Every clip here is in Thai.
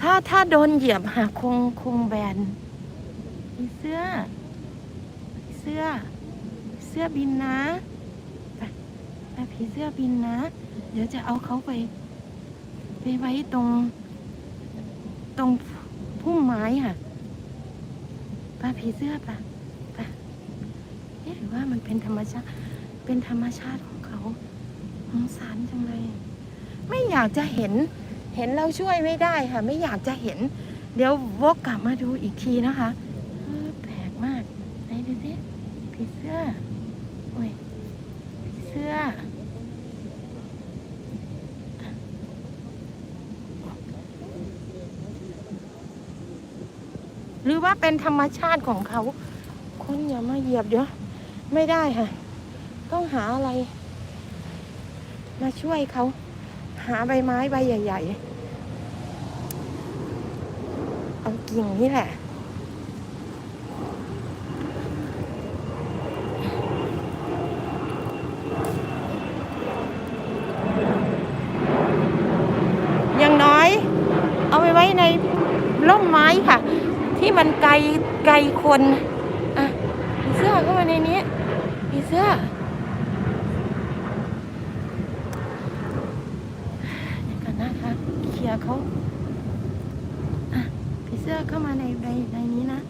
ถ้าถ้าโดนเหยียบหาคงคงแบนผีเสื้อผีเสื้อ เสื้อบินนะไปไปผีเสื้อบินนะ เดี๋ยวจะเอาเขาไป ไปไว้ตรง ตรงพุ่มไม้ค่ะปลาผีเสื้อปะปะเอ๊ะหรือว่ามันเป็นธรรมชาติ เป็นธรรมชาติของเขาสงสารจังเลย ไม่อยากจะเห็น เห็นเราช่วยไม่ได้ค่ะ ไม่อยากจะเห็น เดี๋ยววกกลับมาดูอีกทีนะคะแปลกมากไหนดูสิผีเสื้อโอ้ยเสื้อหรือว่าเป็นธรรมชาติของเขา คนอย่ามาเหยียบเดี๋ยวไม่ได้ค่ะ ต้องหาอะไร มาช่วยเขา หาใบไม้ใบใหญ่ ๆ เอากิ่งนี่แหละ อย่างน้อย เอาไปไว้ในร่มไม้ค่ะ ที่มันไกลไกลคน อะผีเสื้อเข้ามาในนี้ผีเสื้อเดี๋ยวกั นะคะเคลียร์เขาอะผีเสื้อเข้ามาในในในนี้นะ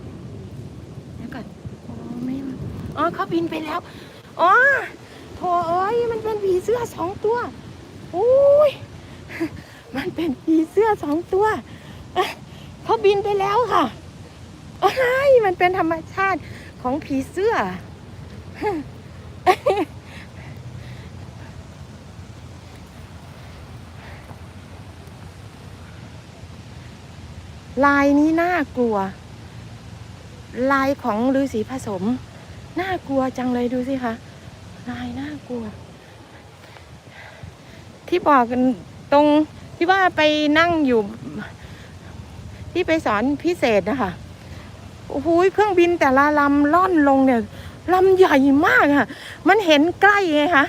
เดี๋ยวก่อนโอ้ไม่อ๋อเขาบินไปแล้วอ๋อโถเอ้ยมันเป็นผีเสื้อสองตัวอุ้ยมันเป็นผีเสื้อสองตัวเอ๊ะเขาบินไปแล้วค่ะอ้ยมันเป็นธรรมชาติของผีเสื้อ ลายนี้น่ากลัว ลายของฤาษีผสม น่ากลัวจังเลยดูสิคะลายน่ากลัว ที่บอกกันตรงที่ว่าไปนั่งอยู่ ที่ไปสอนพิเศษนะคะโอ้โหเครื่องบินแต่ละลำล่อนลงเนี่ยลำใหญ่มากค่ะ มันเห็นใกล้ไงคะ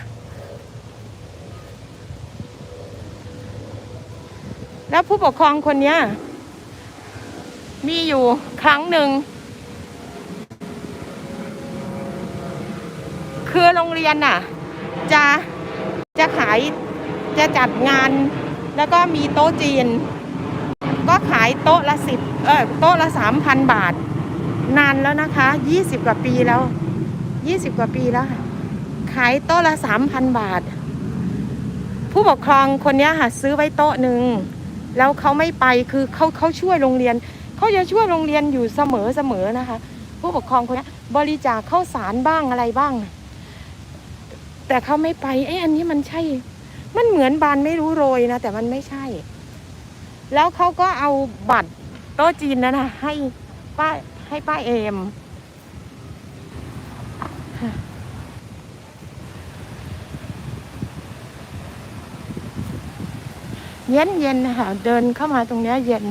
แล้วผู้ปกครองคนเนี้ย มีอยู่ครั้งหนึ่ง คือโรงเรียนน่ะ จะจะขายจะจัดงาน แล้วก็มีโต๊ะจีน ก็ขายโต๊ะละสิบเออโต๊ะละสามพันบาท นานแล้วนะคะยี่สิบกว่าปีแล้วยี่สิบกว่าปีแล้วค่ะ ขายโต๊ะละสามพันบาท ผู้ปกครองคนนี้ค่ะซื้อไว้โต๊ะหนึ่งแล้วเขาไม่ไปคือเขาเขาช่วยโรงเรียน เขาจะช่วยโรงเรียนอยู่เสมอเสมอนะคะ ผู้ปกครองคนนี้บริจาคข้าวสารบ้างอะไรบ้าง แต่เขาไม่ไปเอ้อันนี้มันใช่ มันเหมือนบานไม่รู้โรยนะแต่มันไม่ใช่ แล้วเขาก็เอาบัตรโต๊ะจีนนั่นะให้ป้าให้ป้าเอมเย็นเย็นนะคะเดินเข้ามาตรงนี้ยเย็น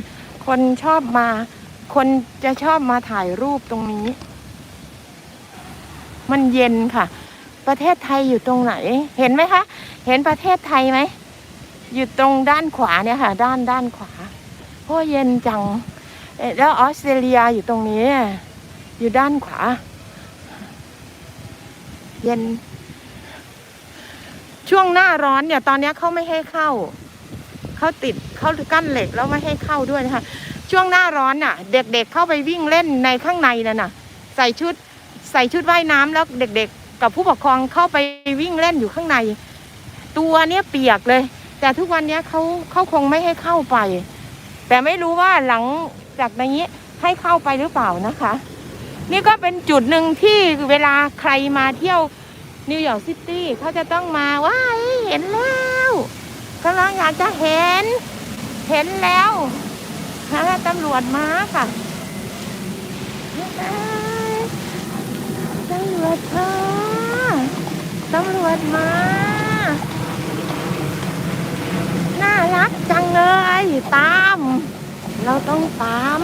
คนชอบมา คนจะชอบมาถ่ายรูปตรงนี้ มันเย็นค่ะ ประเทศไทยอยู่ตรงไหน เห็นไหมคะ เห็นประเทศไทยไหม อยู่ตรงด้านขวาเนี่ยค่ะ ด้านด้านขวาโอ้เย็นจัง แล้วออสเตรเลียอยู่ตรงนี้ อยู่ด้านขวา เย็น ช่วงหน้าร้อนเนี่ย ตอนนี้เขาไม่ให้เข้า เขาติดเขากั้นเหล็กแล้วไม่ให้เข้าด้วยนะคะ ช่วงหน้าร้อนน่ะ เด็กๆเเข้าไปวิ่งเล่นในข้างในนั่นน่ะ ใส่ชุดใส่ชุดว่ายน้ำแล้วเด็ก ๆ กับผู้ปกครองเข้าไปวิ่งเล่นอยู่ข้างใน ตัวเนี้ยเปียกเลย แต่ทุกวันเนี้ยเขาเขาคงไม่ให้เข้าไป แต่ไม่รู้ว่าหลังจากนี้ให้เข้าไปหรือเปล่านะคะ นี่ก็เป็นจุดหนึ่งที่เวลาใครมาเที่ยวนิวยอร์กซิตี้เขาจะต้องมาว้าเห็นแล้ว กำลังอยากจะเห็น เห็นแล้วนะตำรวจมาค่ะตำรวจมาตำรวจมา น่ารักจังเลย ตาม เราต้องตาม